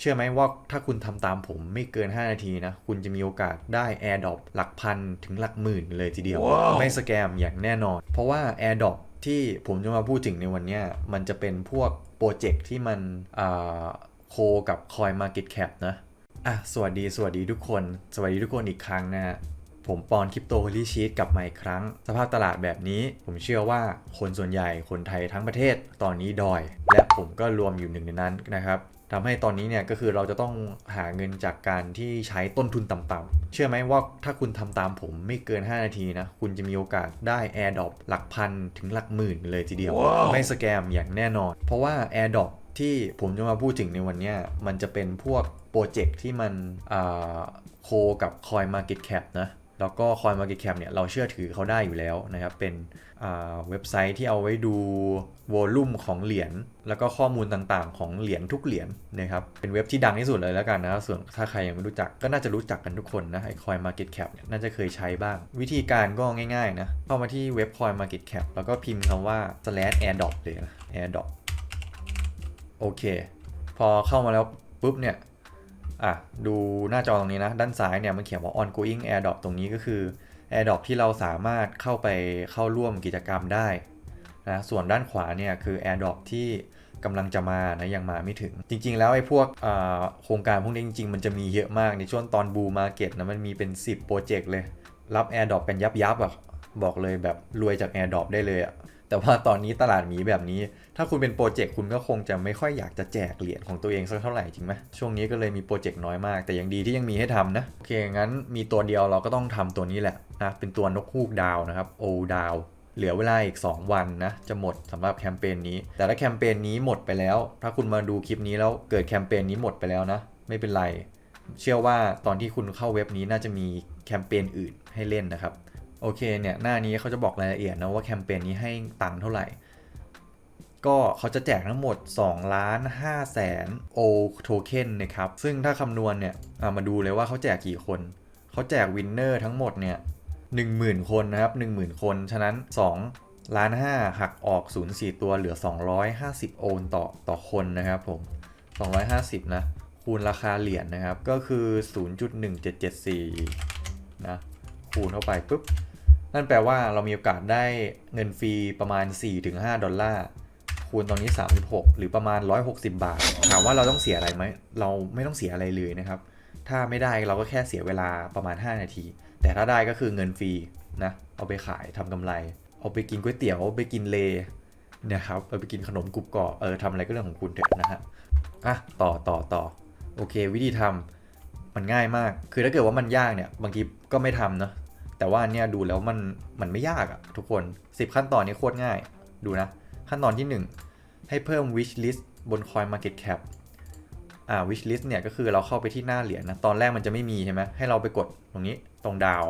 เชื่อไหมว่าถ้าคุณทำตามผมไม่เกิน 5 นาทีนะ คุณจะมีโอกาสได้ AirDrop หลักพันถึงหลักหมื่นเลยทีเดียวไม่สแกมอย่างแน่นอน เพราะว่า AirDrop ที่ผมจะมาพูดถึงในวันเนี้ยมันจะเป็นพวกโปรเจกต์ที่มันอ่าโคกับ Coin Market Cap นะอะสวัสดีสวัสดีทุกคน สวัสดีทุกคนอีกครั้งนะฮะผมปอนคริปโต o ลิชีตกลับมาอีกครั้ง สภาพตลาดแบบนี้ ผมเชื่อว่าคนส่วนใหญ่คนไทยทั้งประเทศตอนนี้ดอย และผมก็รวมอยู่หนึ่งในนั้นนะครับ ทำให้ตอนนี้เนี่ยก็คือเราจะต้องหาเงินจากการที่ใช้ต้นทุนต่ำๆ เชื่อไหมว่าถ้าคุณทำตามผมไม่เกิน 5 นาทีนะ คุณจะมีโอกาสได้ AirDrop หลักพันถึงหลักหมื่นเลยทีเดียวไม่สแกมอย่างแน่นอน เพราะว่า AirDrop ที่ผมจะมาพูดถึงในวันเนี้ยมันจะเป็นพวกโปรเจกต์ที่มันอ่าโคกับ Coin Market Cap นะ แล้วก็ Coin Market Cap เนี่ยเราเชื่อถือเขาได้อยู่แล้วนะครับ เป็นเว็บไซต์ที่เอาไว้ดูวอลลุ่มของเหรียญแล้วก็ข้อมูลต่างๆ ของเหรียญทุกเหรียญนะครับ เป็นเว็บที่ดังที่สุดเลยแล้วกันนะ ส่วนถ้าใครยังไม่รู้จักก็น่าจะรู้จักกันทุกคนนะไอ้ Coin Market Cap เนี่ยน่าจะเคยใช้บ้าง วิธีการก็ง่ายๆนะเข้ามาที่เว็บ Coin Market Cap แล้วก็พิมพ์คำว่า slash airdrop เลยนะ airdrop โอเค พอเข้ามาแล้วปุ๊บเนี่ย อะดูหน้าจอตรงนี้นะ ด้านซ้ายเนี่ยมันเขียนว่า ongoing airdrop ตรงนี้ก็คือ airdrop ที่เราสามารถเข้าไปเข้าร่วมกิจกรรมได้นะส่วนด้านขวาเนี่ยคือ airdrop ที่กำลังจะมานะยังมาไม่ถึง จริง ๆ แล้วไอ้พวกโครงการพวกนี้จริง ๆ มันจะมีเยอะมากในช่วงตอนบูมาเก็ตนะมันมีเป็น 10 โปรเจกต์เลย รับ airdrop กันยับยับๆอะบอกเลยแบบรวยจาก airdrop ได้เลยอะ แต่ว่าตอนนี้ตลาดหมีแบบนี้ ถ้าคุณเป็นโปรเจกต์คุณก็คงจะไม่ค่อยอยากจะแจกเหรียญของตัวเองสักเท่าไหร่จริงไหมช่วงนี้ก็เลยมีโปรเจกต์น้อยมาก แต่ยังดีที่ยังมีให้ทำนะ โอเค งั้นมีตัวเดียวเราก็ต้องทำตัวนี้แหละนะเป็นตัวนกฮูกดาวนะครับ O ดาวเหลือเวลาอีก 2 วันนะ จะหมดสำหรับแคมเปญนี้ แต่ถ้าแคมเปญนี้หมดไปแล้ว ถ้าคุณมาดูคลิปนี้แล้วเกิดแคมเปญนี้หมดไปแล้วนะ ไม่เป็นไร เชื่อว่าตอนที่คุณเข้าเว็บนี้น่าจะมีแคมเปญอื่นให้เล่นนะครับ โอเคเนี่ยหน้านี้เขาจะบอกรายละเอียดนะว่าแคมเปญนี้ให้ตังค์เท่าไหร่ ก็เขาจะแจกทั้งหมด2ล้าน5แสนโอโทเค็นนะครับ ซึ่งถ้าคำนวณเนี่ยมาดูเลยว่าเขาแจกกี่คน เขาแจกวินเนอร์ทั้งหมดเนี่ย10,000 คนนะครับ 10,000 คน ฉะนั้น 2 ล้าน 5 หักออก 0.4 ตัวเหลือ 250 โอนต่อต่อคนนะครับผม 250 นะ คูณราคาเหรียญนะครับ ก็คือ 0.1774 นะ คูณเข้าไปปุ๊บ นั่นแปลว่าเรามีโอกาสได้เงินฟรีประมาณ 4-5 ดอลลาร์คูณตอนนี้ 36 หรือประมาณ 160 บาท ถามว่าเราต้องเสียอะไรไหม เราไม่ต้องเสียอะไรเลยนะครับ ถ้าไม่ได้เราก็แค่เสียเวลาประมาณ 5 นาที แต่ถ้าได้ก็คือเงินฟรีนะ เอาไปขายทำกำไร เอาไปกินก๋วยเตี๋ยวเอาไปกินเลนะครับเอาไปกินขนมกรุบกรอบเออทำอะไรก็เรื่องของคุณเถอะนะฮะ อะ ต่อต่อต่อโอเค วิธีทำมันง่ายมาก คือถ้าเกิดว่ามันยากเนี่ย บางทีก็ไม่ทำเนอะ แต่ว่าอันเนี่ยดูแล้วมันมันไม่ยากอะทุกคน 10 ขั้นตอนนี้โคตรง่าย ดูนะ ขั้นตอนที่ 1 ให้เพิ่ม wish list บน coin market cap อ่า wish list เนี่ยก็คือเราเข้าไปที่หน้าเหรียญนะ ตอนแรกมันจะไม่มีใช่ไหมให้เราไปกดตรงนี้ตรงดาว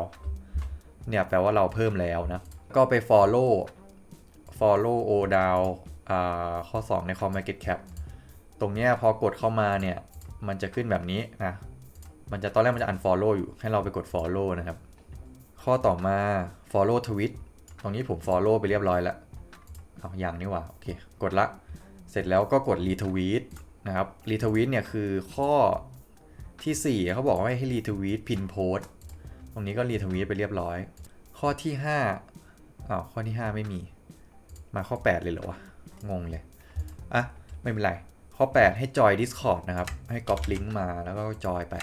เนี่ยแปลว่าเราเพิ่มแล้วนะ ก็ไป follow follow o ดาวอ่าข้อ 2 ใน coin market cap ตรงเนี้ยพอกดเข้ามาเนี่ยมันจะขึ้นแบบนี้นะ มันจะตอนแรกมันจะ unfollow อยู่ให้เราไปกด follow นะครับ ข้อต่อมา follow tweet ตรงนี้ผม follow ไปเรียบร้อยแล้วเอาอย่างนี้ว่ะโอเค กดละ เสร็จแล้วก็กด retweet นะครับ retweet เนี่ยคือข้อทีสี่ 4 เขาบอกว่าให้ retweet pin post ตรงนี้ก็ retweet ไปเรียบร้อย ข้อที่5อ้าวข้อที่ 5 ไม่มี มาข้อ 8 เลยเหรอวะ งงเลย อะ ไม่เป็นไร ข้อ 8 ให้จอย Discord นะครับ ให้ก๊อปลิงก์มาแล้วก็จอยไป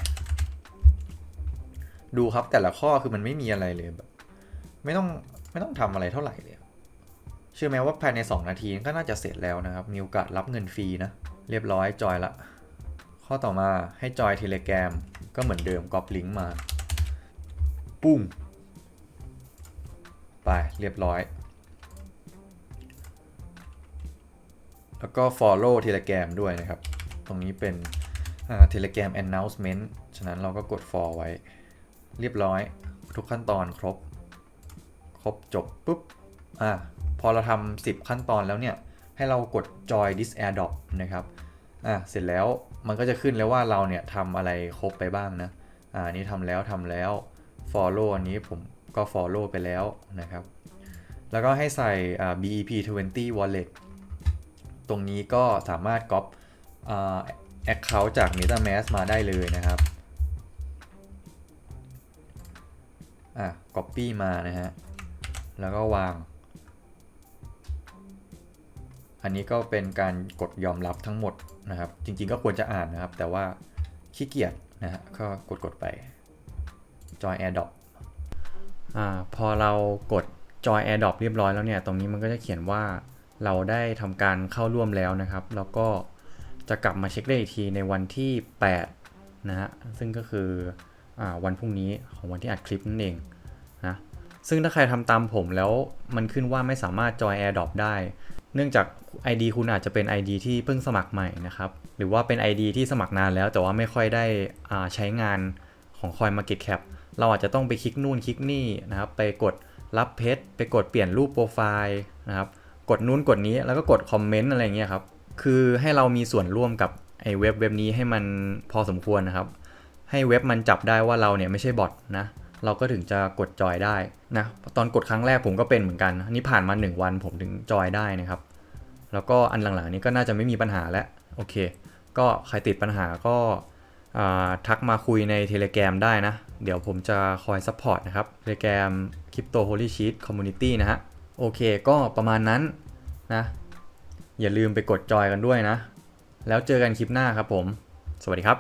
ดูครับแต่ละข้อคือมันไม่มีอะไรเลยแบบไม่ต้องไม่ต้องทำอะไรเท่าไหร่เลย เชื่อไหมว่าภายใน 2 นาทีก็น่าจะเสร็จแล้วนะครับ มีโอกาสรับเงินฟรีนะ เรียบร้อยจอยละ ข้อต่อมาให้จอยเทเลแกรมก็เหมือนเดิมก๊อปลิงก์มา ปุ้งไปเรียบร้อย แล้วก็ follow Telegram ด้วยนะครับ ตรงนี้เป็น Telegram announcement ฉะนั้นเราก็กด for ไว้ เรียบร้อย ทุกขั้นตอนครบ ครบจบปุ๊บอะพอเราทำ10 ขั้นตอนแล้วเนี่ย ให้เรากด join this airdrop นะครับอะเสร็จแล้วมันก็จะขึ้นแล้วว่าเราเนี่ยทำอะไรครบไปบ้างนะอ่านี้ทำแล้วทำแล้ว follow อันนี้ผมก็ follow ไปแล้วนะครับ แล้วก็ให้ใส่อ่า BEP 20 wallet ตรงนี้ก็สามารถก๊อปอ่า Account จาก MetaMask มาได้เลยนะครับ อะ Copy มานะฮะ แล้วก็วาง อันนี้ก็เป็นการกดยอมรับทั้งหมดนะครับ จริงๆก็ควรจะอ่านนะครับ แต่ว่าขี้เกียจนะฮะ ก็กดกดๆไป Join AirDrop อ่า พอเรากด Join AirDrop เรียบร้อยแล้วเนี่ย ตรงนี้มันก็จะเขียนว่าเราได้ทำการเข้าร่วมแล้วนะครับ แล้วก็จะกลับมาเช็คได้อีกทีในวันที่ 8 นะฮะ ซึ่งก็คือ วันพรุ่งนี้ของวันที่อัดคลิปนั่นเองนะซึ่งถ้าใครทำตามผมแล้วมันขึ้นว่าไม่สามารถ Join AirDrop ได้ เนื่องจาก ID คุณอาจจะเป็น ID ที่เพิ่งสมัครใหม่นะครับ หรือว่าเป็น ID ที่สมัครนานแล้วแต่ว่าไม่ค่อยได้ใช้งานของ CoinMarketCap เราอาจจะต้องไปคลิกนู่นคลิกนี่นะครับ ไปกดรับเพชรไปกดเปลี่ยนรูปโปรไฟล์นะครับ กดนู้นกดนี้แล้วก็กดคอมเมนต์อะไรเงี้ยครับ คือให้เรามีส่วนร่วมกับไอ้เว็บเว็บนี้ให้มันพอสมควรนะครับ ให้เว็บมันจับได้ว่าเราเนี่ยไม่ใช่บอทนะ เราก็ถึงจะกดจอยได้นะ ตอนกดครั้งแรกผมก็เป็นเหมือนกัน นี่ผ่านมา 1 วันผมถึงจอยได้นะครับ แล้วก็อันหลังๆนี้ก็น่าจะไม่มีปัญหาแล้วโอเค ก็ใครติดปัญหาก็ทักมาคุยใน Telegram ได้นะ เดี๋ยวผมจะคอยซัพพอร์ตนะครับ Telegram Crypto Holy Sheet Community นะฮะ โอเคก็ประมาณนั้นนะ อย่าลืมไปกดจอยกันด้วยนะ แล้วเจอกันคลิปหน้าครับผม สวัสดีครับ